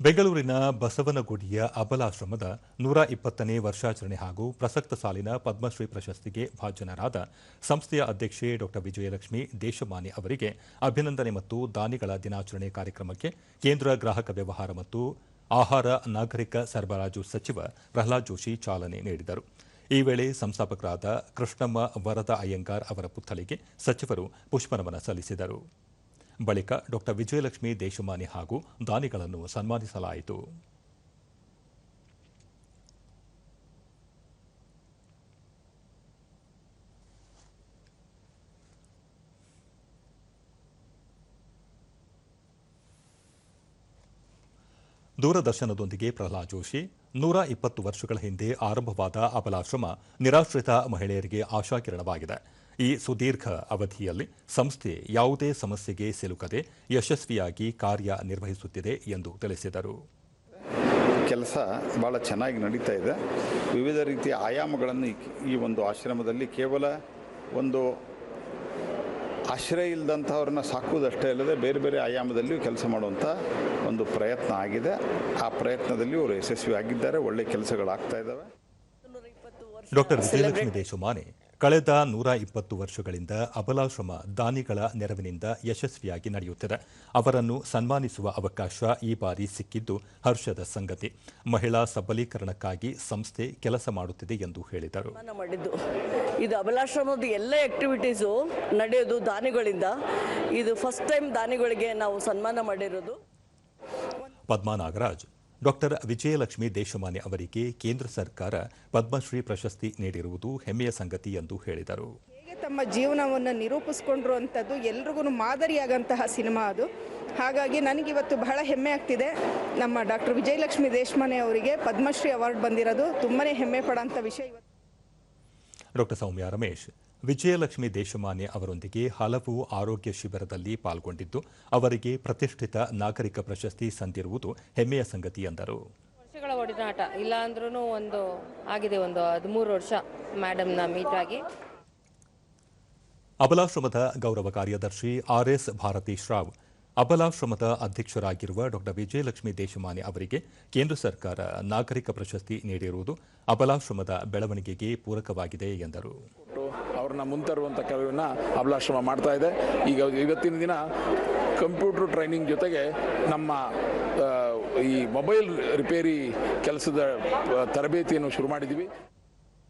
ಬೆಂಗಳೂರಿನ ಬಸವನಗುಡಿಯ ಅಬಲಾಶ್ರಮದ ನೂರ ಇಪ್ಪತ್ತನೇ ವರ್ಷಾಚರಣೆ ಹಾಗೂ ಪ್ರಸಕ್ತ ಸಾಲಿನ ಪದ್ಮಶ್ರೀ ಪ್ರಶಸ್ತಿಗೆ ಭಾಜನರಾದ ಸಂಸ್ಥೆಯ ಅಧ್ಯಕ್ಷೆ ಡಾ ವಿಜಯಲಕ್ಷ್ಮಿ ದೇಶಮಾನಿ ಅವರಿಗೆ ಅಭಿನಂದನೆ ಮತ್ತು ದಾನಿಗಳ ದಿನಾಚರಣೆ ಕಾರ್ಯಕ್ರಮಕ್ಕೆ ಕೇಂದ್ರ ಗ್ರಾಹಕ ವ್ಯವಹಾರ ಮತ್ತು ಆಹಾರ ನಾಗರಿಕ ಸರಬರಾಜು ಸಚಿವ ಪ್ರಹ್ಲಾದ್ ಜೋಶಿ ಚಾಲನೆ ನೀಡಿದರು. ಈ ವೇಳೆ ಸಂಸ್ಥಾಪಕರಾದ ಕೃಷ್ಣಮ್ಮ ವರದ ಅಯ್ಯಂಗಾರ್ ಅವರ ಪುತ್ಥಳಿಗೆ ಸಚಿವರು ಪುಷ್ಪನಮನ ಸಲ್ಲಿಸಿದರು. ಬಳಿಕ ಡಾ ವಿಜಯಲಕ್ಷ್ಮಿ ದೇಶಮಾನಿ ಹಾಗೂ ದಾನಿಗಳನ್ನು ಸನ್ಮಾನಿಸಲಾಯಿತು. ದೂರದರ್ಶನದೊಂದಿಗೆ ಪ್ರಹ್ಲಾದ್ ಜೋಶಿ, ನೂರ ಇಪ್ಪತ್ತು ವರ್ಷಗಳ ಹಿಂದೆ ಆರಂಭವಾದ ಅಬಲಾಶ್ರಮ ನಿರಾಶ್ರಿತ ಮಹಿಳೆಯರಿಗೆ ಆಶಾಕಿರಣವಾಗಿದೆ. ಈ ಸುದೀರ್ಘ ಅವಧಿಯಲ್ಲಿ ಸಂಸ್ಥೆ ಯಾವುದೇ ಸಮಸ್ಯೆಗೆ ಸಿಲುಕದೆ ಯಶಸ್ವಿಯಾಗಿ ಕಾರ್ಯ ನಿರ್ವಹಿಸುತ್ತಿದೆ ಎಂದು ತಿಳಿಸಿದರು. ಕೆಲಸ ಭಾಳ ಚೆನ್ನಾಗಿ ನಡೀತಾ ಇದೆ. ವಿವಿಧ ರೀತಿಯ ಆಯಾಮಗಳನ್ನು ಈ- ಒಂದು ಆಶ್ರಮದಲ್ಲಿ ಕೇವಲ ಒಂದು ಆಶ್ರಯ ಇಲ್ಲದಂಥವ್ರನ್ನ ಸಾಕುವುದಷ್ಟೇ ಅಲ್ಲದೆ ಬೇರೆ ಬೇರೆ ಆಯಾಮದಲ್ಲಿಯೂ ಕೆಲಸ ಮಾಡುವಂಥ ಒಂದು ಪ್ರಯತ್ನ ಆಗಿದೆ. ಆ ಪ್ರಯತ್ನದಲ್ಲಿ ಅವರು ಯಶಸ್ವಿ ಆಗಿದ್ದಾರೆ ಒಳ್ಳೆ ಕೆಲಸಗಳಾಗ್ತಾ ಇದ್ದಾವೆ ಡಾಕ್ಟರ್ ವಿಜಯಲಕ್ಷ್ಮಿ ದೇಶಮಾನೆ ಕಳೆದ ನೂರ ಇಪ್ಪತ್ತು ವರ್ಷಗಳಿಂದ ಅಬಲಾಶ್ರಮ ದಾನಿಗಳ ನೆರವಿನಿಂದ ಯಶಸ್ವಿಯಾಗಿ ನಡೆಯುತ್ತಿದೆ. ಅವರನ್ನು ಸನ್ಮಾನಿಸುವ ಅವಕಾಶ ಈ ಬಾರಿ ಸಿಕ್ಕಿದ್ದು ಹರ್ಷದ ಸಂಗತಿ. ಮಹಿಳಾ ಸಬಲೀಕರಣಕ್ಕಾಗಿ ಸಂಸ್ಥೆ ಕೆಲಸ ಮಾಡುತ್ತಿದೆ ಎಂದು ಹೇಳಿದರು. ಮಾಡಿದ್ದು. ಇದು ಅಬಲಾಶ್ರಮದ ಎಲ್ಲ ಆಕ್ಟಿವಿಟೀಸು ನಡೆಯೋದು ದಾನಿಗಳಿಂದ. ಇದು ಫಸ್ಟ್ ಟೈಮ್ ದಾನಿಗಳಿಗೆ ನಾವು ಸನ್ಮಾನ ಮಾಡಿರೋದು. ಪದ್ಮಾ ನಾಗರಾಜ್ ಡಾಕ್ಟರ್ ವಿಜಯಲಕ್ಷ್ಮಿ ದೇಶಮಾನೆ ಅವರಿಗೆ ಕೇಂದ್ರ ಸರ್ಕಾರ ಪದ್ಮಶ್ರೀ ಪ್ರಶಸ್ತಿ ನೀಡಿರುವುದು ಹೆಮ್ಮೆಯ ಸಂಗತಿ ಎಂದು ಹೇಳಿದರು. ಹೇಗೆ ತಮ್ಮ ಜೀವನವನ್ನು ನಿರೂಪಿಸ್ಕೊಂಡ್ರು ಅಂಥದ್ದು ಎಲ್ರಿಗೂ ಮಾದರಿಯಾಗಂತಹ ಸಿನಿಮಾ ಅದು. ಹಾಗಾಗಿ ನನಗಿವತ್ತು ಬಹಳ ಹೆಮ್ಮೆ ಆಗ್ತಿದೆ. ನಮ್ಮ ಡಾಕ್ಟರ್ ವಿಜಯಲಕ್ಷ್ಮಿ ದೇಶಮಾನೆ ಅವರಿಗೆ ಪದ್ಮಶ್ರೀ ಅವಾರ್ಡ್ ಬಂದಿರೋದು ತುಂಬಾ ಹೆಮ್ಮೆ ಪಡೋಂಥ ವಿಷಯ ಇವತ್ತು. ಡಾಕ್ಟರ್ ಸೌಮ್ಯ ರಮೇಶ್ ವಿಜಯಲಕ್ಷ್ಮಿ ದೇಶಮಾನೆ ಅವರೊಂದಿಗೆ ಹಲವು ಆರೋಗ್ಯ ಶಿಬಿರದಲ್ಲಿ ಪಾಲ್ಗೊಂಡಿದ್ದು ಅವರಿಗೆ ಪ್ರತಿಷ್ಠಿತ ನಾಗರಿಕ ಪ್ರಶಸ್ತಿ ಸಂದಿರುವುದು ಹೆಮ್ಮೆಯ ಸಂಗತಿ ಎಂದರು. ವರ್ಷಗಳ ಒಡನಾಟ ಇಲ್ಲ ಅಂದ್ರೂ ಒಂದು ಆಗಿದೆ ಒಂದು ಹದಿಮೂರು ವರ್ಷ ಮೇಡಮ್ನ ಮೀಟ್ ಆಗಿ ಅಬಲಾಶ್ರಮದ ಗೌರವ ಕಾರ್ಯದರ್ಶಿ ಆರ್ಎಸ್ ಭಾರತಿ ಶ್ರಾವ್ ಅಬಲಾಶ್ರಮದ ಅಧ್ಯಕ್ಷರಾಗಿರುವ ಡಾಕ್ಟರ್ ವಿಜಯಲಕ್ಷ್ಮಿ ದೇಶಮಾನೆ ಅವರಿಗೆ ಕೇಂದ್ರ ಸರ್ಕಾರ ನಾಗರಿಕ ಪ್ರಶಸ್ತಿ ನೀಡಿರುವುದು ಅಬಲಾಶ್ರಮದ ಬೆಳವಣಿಗೆಗೆ ಪೂರಕವಾಗಿದೆ ಎಂದರು. ಅವ್ರನ್ನ ಮುಂತರುವಂಥ ಕೆಲವನ್ನ ಅಬಲಾಶ್ರಮ ಮಾಡ್ತಾ ಇದೆ. ಈಗ ಇವತ್ತಿನ ದಿನ ಕಂಪ್ಯೂಟರ್ ಟ್ರೈನಿಂಗ್ ಜೊತೆಗೆ ನಮ್ಮ ಈ ಮೊಬೈಲ್ ರಿಪೇರಿ ಕೆಲಸದ ತರಬೇತಿಯನ್ನು ಶುರು ಮಾಡಿದ್ದೀವಿ